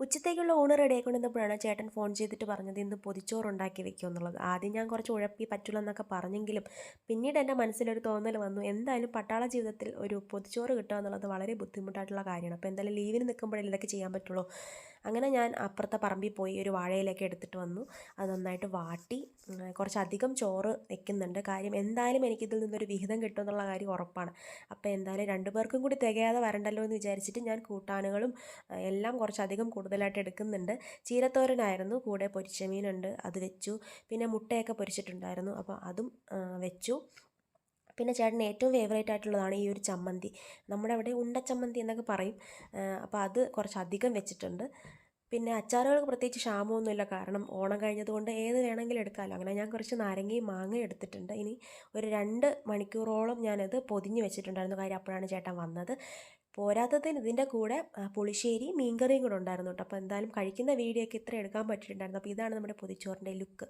ഉച്ചത്തേക്കുള്ള ഊണ് റെഡി ആയിക്കൊണ്ടിരുന്നപ്പോഴാണ് ചേട്ടൻ ഫോൺ ചെയ്തിട്ട് പറഞ്ഞത് ഇന്ന് പൊതിച്ചോറ് ഉണ്ടാക്കി വെക്കും എന്നുള്ളത്. ആദ്യം ഞാൻ കുറച്ച് ഉഴപ്പി പറ്റില്ല എന്നൊക്കെ പറഞ്ഞെങ്കിലും പിന്നീട് എന്റെ മനസ്സിലൊരു തോന്നൽ വന്നു. എന്തായാലും പട്ടാള ജീവിതത്തിൽ ഒരു പൊതിച്ചോറ് കിട്ടുക എന്നുള്ളത് വളരെ ബുദ്ധിമുട്ടായിട്ടുള്ള കാര്യമാണ്. അപ്പോൾ എന്തായാലും ലീവിന് നിൽക്കുമ്പോഴല്ലേ ഇതൊക്കെ ചെയ്യാൻ പറ്റുള്ളൂ. അങ്ങനെ ഞാൻ അപ്പുറത്തെ പറമ്പിൽ പോയി ഒരു വാഴയിലേക്ക് എടുത്തിട്ട് വന്നു. അത് നന്നായിട്ട് വാട്ടി. കുറച്ചധികം ചോറ് വെക്കുന്നുണ്ട്. കാര്യം എന്തായാലും എനിക്കിതിൽ നിന്നൊരു വിഹിതം കിട്ടും എന്നുള്ള കാര്യം ഉറപ്പാണ്. അപ്പോൾ എന്തായാലും രണ്ടു പേർക്കും കൂടി തികയാതെ വരണ്ടല്ലോ എന്ന് വിചാരിച്ചിട്ട് ഞാൻ കൂട്ടാനുകളും എല്ലാം കുറച്ചധികം കൂടുതലായിട്ട് എടുക്കുന്നുണ്ട്. ചീരത്തോരനായിരുന്നു. കൂടെ പൊരിച്ച മീനുണ്ട് അത് വെച്ചു. പിന്നെ മുട്ടയൊക്കെ പൊരിച്ചിട്ടുണ്ടായിരുന്നു. അപ്പോൾ അതും വെച്ചു. പിന്നെ ചേട്ടൻ ഏറ്റവും ഫേവറേറ്റ് ആയിട്ടുള്ളതാണ് ഈ ഒരു ചമ്മന്തി. നമ്മുടെ അവിടെ ഉണ്ട ചമ്മന്തി എന്നൊക്കെ പറയും. അപ്പോൾ അത് കുറച്ചധികം വെച്ചിട്ടുണ്ട്. പിന്നെ അച്ചാറുകൾക്ക് പ്രത്യേകിച്ച് ക്ഷാമമൊന്നുമില്ല. കാരണം ഓണം കഴിഞ്ഞതുകൊണ്ട് ഏത് വേണമെങ്കിലും എടുക്കാമല്ലോ. അങ്ങനെ ഞാൻ കുറച്ച് നാരങ്ങയും മാങ്ങയും എടുത്തിട്ടുണ്ട്. ഇനി ഒരു രണ്ട് മണിക്കൂറോളം ഞാനത് പൊതിഞ്ഞ് വെച്ചിട്ടുണ്ടായിരുന്നു. കാര്യം അപ്പോഴാണ് ചേട്ടൻ വന്നത്. പോരാത്തതിന് ഇതിന്റെ കൂടെ പുളിശ്ശേരി മീൻകറിയും കൂടെ ഉണ്ടായിരുന്നു കേട്ടോ. അപ്പോൾ എന്തായാലും കഴിക്കുന്ന വീഡിയോ ഒക്കെ ഇത്ര എടുക്കാൻ പറ്റിയിട്ടുണ്ടായിരുന്നു. അപ്പോൾ ഇതാണ് നമ്മുടെ പൊതിച്ചോറിന്റെ ലുക്ക്.